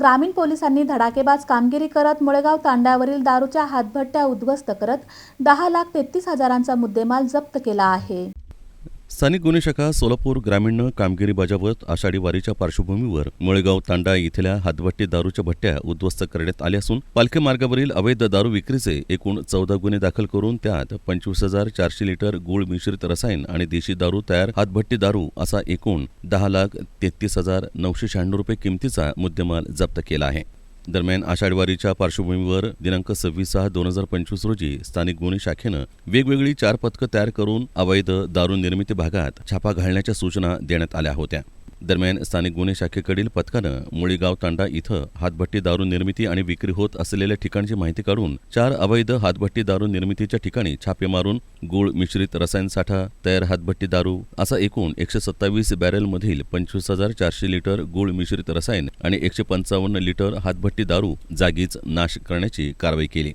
ग्रामीण पोलिसांनी धडाकेबाज कामगिरी करत मुळेगाव तांड्यावरील दारूच्या हातभट्ट्या उद्ध्वस्त करत दहा लाख तेहतीस हजारांचा मुद्देमाल जप्त केला आहे. स्थानिक गुन्हे शाखा सोलापूर ग्रामीणनं कामगिरी बजावत आषाढी वारीच्या पार्श्वभूमीवर मुळेगाव तांडा इथल्या हातभट्टी दारूच्या भट्ट्या उद्ध्वस्त करण्यात आल्या असून पालखी मार्गावरील अवैध दारू विक्रीचे एकूण चौदा गुन्हे दाखल करून त्यात पंचवीस हजार चारशे लिटर गुळ मिश्रित रसायन आणि देशी दारू तयार हातभट्टी दारू असा एकूण दहा लाख तेहतीस हजार नऊशे शहाण्णव रुपये किमतीचा मुद्देमाल जप्त केला आहे. दरम्यान आषाढवारीच्या पार्श्वभूमीवर दिनांक सव्वीस सहा दोन हजार पंचवीस रोजी स्थानिक गुन्हे शाखेनं वेगवेगळी चार पथकं तयार करून अवैध दारू निर्मिती भागात छापा घालण्याच्या सूचना देण्यात आल्या होत्या. दरम्यान स्थानिक गुन्हे शाखेकडील पथकानं मुळीगाव तांडा इथं हातभट्टी दारू निर्मिती आणि विक्री होत असलेल्या ठिकाणची माहिती काढून चार अवैध हातभट्टी दारू निर्मितीच्या ठिकाणी छापे मारून गुळ मिश्रित रसायन साठा तयार हातभट्टी दारू असा एकूण एकशे सत्तावीस बॅरेलमधील पंचवीस हजार चारशे लिटर गुळ मिश्रित रसायन आणि एकशे पंचावन्न लिटर हातभट्टी दारू जागीच नाश करण्याची कारवाई केली.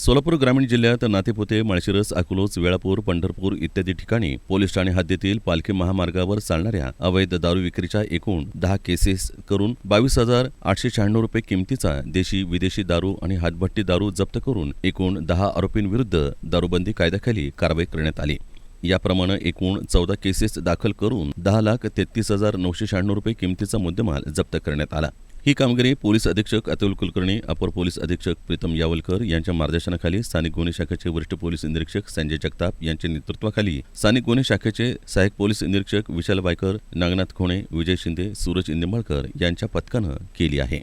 सोलापूर ग्रामीण जिल्ह्यात नातेपुते माळशिरस अकलोज वेळापूर पंढरपूर इत्यादी ठिकाणी पोलीस ठाणे हद्दीतील पालखी महामार्गावर चालणाऱ्या अवैध दारू विक्रीच्या एकूण दहा केसेस करून बावीस हजार आठशे शहाण्णव रुपये किमतीचा देशी विदेशी दारू आणि हातभट्टी दारू जप्त करून एकूण दहा आरोपींविरुद्ध दारूबंदी कायद्याखाली कारवाई करण्यात आली. याप्रमाणे एकूण चौदा केसेस दाखल करून दहा लाख तेहतीस हजार नऊशे शहाण्णव रुपये किमतीचा मुद्देमाल जप्त करण्यात आला. ही कामगिरी पोलीस अधीक्षक अतुल कुलकर्णी अपर पोलीस अधीक्षक प्रीतम यावलकर यांच्या मार्गदर्शनाखाली स्थानिक गुन्हे शाखेचे वरिष्ठ पोलीस निरीक्षक संजय जगताप यांच्या नेतृत्वाखाली स्थानिक गुन्हे शाखेचे सहाय्यक पोलीस निरीक्षक विशाल बायकर नागनाथ खोणे विजय शिंदे सूरज निंबाळकर यांच्या पथकानं केली आहे.